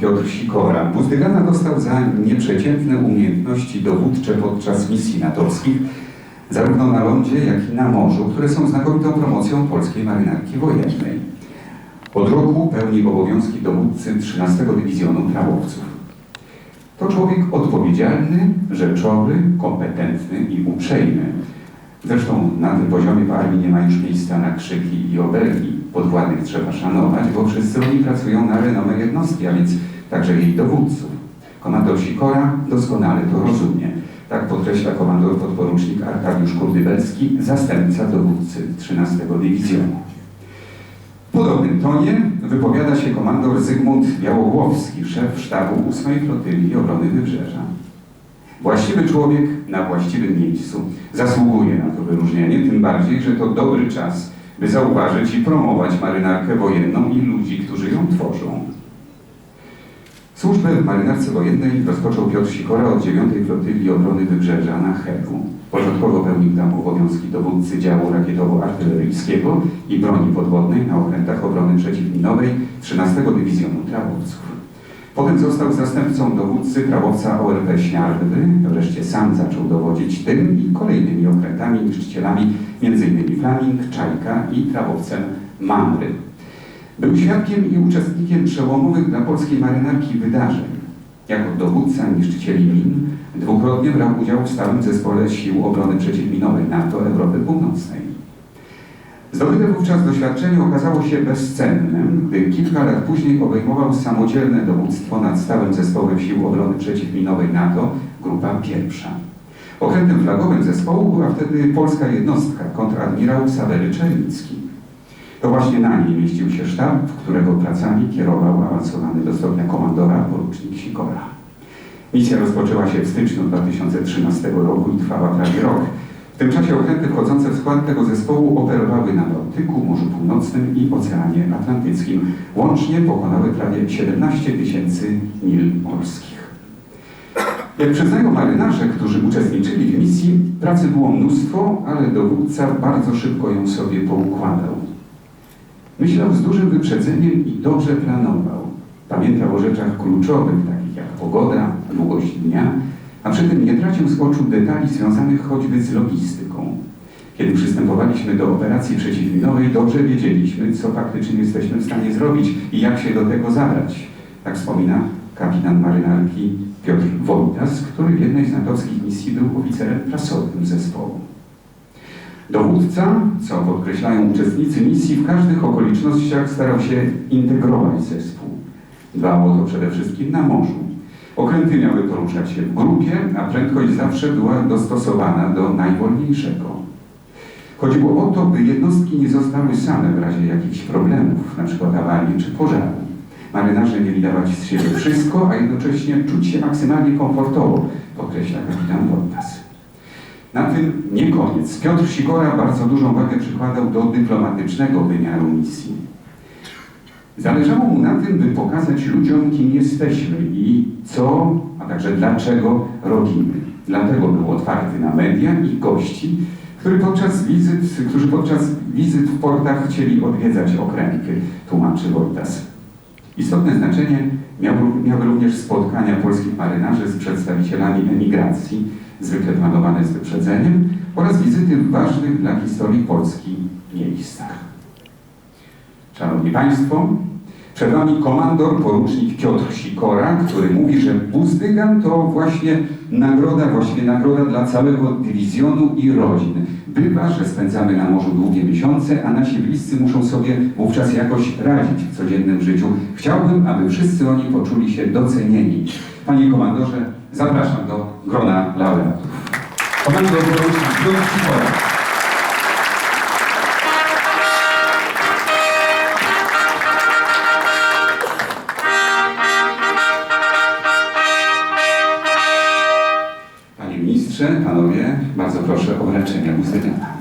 Piotr Sikora. Buzdygana dostał za nieprzeciętne umiejętności dowódcze podczas misji natowskich, zarówno na lądzie, jak i na morzu, które są znakomitą promocją polskiej marynarki wojennej. Od roku pełni obowiązki dowódcy 13 Dywizjonu Trawowców. To człowiek odpowiedzialny, rzeczowy, kompetentny i uprzejmy. Zresztą na tym poziomie w armii nie ma już miejsca na krzyki i obelgi. Podwładnych trzeba szanować, bo wszyscy oni pracują na renomę jednostki, a więc także jej dowódców. Komandor Sikora doskonale to rozumie. Tak podkreśla komandor podporucznik Arkadiusz Kurdybelski, zastępca dowódcy 13 Dywizjonu. W podobnym tonie wypowiada się komandor Zygmunt Białogłowski, szef sztabu 8 Flotylii Obrony Wybrzeża. Właściwy człowiek na właściwym miejscu zasługuje na to wyróżnienie, tym bardziej, że to dobry czas, by zauważyć i promować marynarkę wojenną i ludzi, którzy ją tworzą. Służbę w marynarce wojennej rozpoczął Piotr Sikora od 9 Flotylii Obrony Wybrzeża na Helu. Początkowo pełnił tam obowiązki dowódcy działu rakietowo-artyleryjskiego i broni podwodnej na okrętach obrony przeciwminowej 13 Dywizjonu Trawowców. Potem został zastępcą dowódcy prawowca ORP Śniardwy, wreszcie sam zaczął dowodzić tym i kolejnymi okrętami niszczycielami, m.in. Flaming, Czajka i trawowcem Mamry. Był świadkiem i uczestnikiem przełomowych dla polskiej marynarki wydarzeń. Jako dowódca niszczycieli min dwukrotnie brał udział w stałym zespole sił obrony przeciwminowej NATO Europy Północnej. Zdobyte wówczas doświadczenie okazało się bezcenne, gdy kilka lat później obejmował samodzielne dowództwo nad stałym zespołem sił obrony przeciwminowej NATO, grupa pierwsza. Okrętem flagowym zespołu była wtedy polska jednostka, kontradmirał Sawery Czernicki. To właśnie na niej mieścił się sztab, którego pracami kierował awansowany do stopnia komandora porucznik Sikora. Misja rozpoczęła się w styczniu 2013 roku i trwała prawie rok. W tym czasie okręty wchodzące w skład tego zespołu operowały na Bałtyku, Morzu Północnym i Oceanie Atlantyckim. Łącznie pokonały prawie 17 tysięcy mil morskich. Jak przyznają marynarze, którzy uczestniczyli w misji, pracy było mnóstwo, ale dowódca bardzo szybko ją sobie poukładał. Myślał z dużym wyprzedzeniem i dobrze planował. Pamiętał o rzeczach kluczowych, takich jak pogoda, długość dnia, a przy tym nie tracił z oczu detali związanych choćby z logistyką. Kiedy przystępowaliśmy do operacji przeciwminowej, dobrze wiedzieliśmy, co faktycznie jesteśmy w stanie zrobić i jak się do tego zabrać. Tak wspomina kapitan marynarki Piotr Wojtas, który w jednej z natowskich misji był oficerem prasowym zespołu. Dowódca, co podkreślają uczestnicy misji, w każdych okolicznościach starał się integrować zespół. Dbał o to przede wszystkim na morzu. Okręty miały poruszać się w grupie, a prędkość zawsze była dostosowana do najwolniejszego. Chodziło o to, by jednostki nie zostały same w razie jakichś problemów, np. awarii czy pożaru. Marynarze mieli dawać z siebie wszystko, a jednocześnie czuć się maksymalnie komfortowo, podkreśla kapitan Wojtas. Na tym nie koniec. Piotr Sikora bardzo dużą wagę przykładał do dyplomatycznego wymiaru misji. Zależało mu na tym, by pokazać ludziom, kim jesteśmy i co, a także dlaczego robimy. Dlatego był otwarty na media i gości, który podczas wizyt, którzy podczas wizyt w portach chcieli odwiedzać okręty, tłumaczy Wojtas. Istotne znaczenie miały, miały również spotkania polskich marynarzy z przedstawicielami emigracji, zwykle planowane z wyprzedzeniem, oraz wizyty w ważnych dla historii Polski miejscach. Szanowni Państwo, przed Wami komandor porucznik Piotr Sikora, który mówi, że Buzdygan to właśnie nagroda, właściwie nagroda dla całego dywizjonu i rodzin. Bywa, że spędzamy na morzu długie miesiące, a nasi bliscy muszą sobie wówczas jakoś radzić w codziennym życiu. Chciałbym, aby wszyscy oni poczuli się docenieni. Panie komandorze, zapraszam do grona laureatów. Komandor porucznik Piotr Sikora. Panowie, bardzo proszę o wręczenie Buzydygana.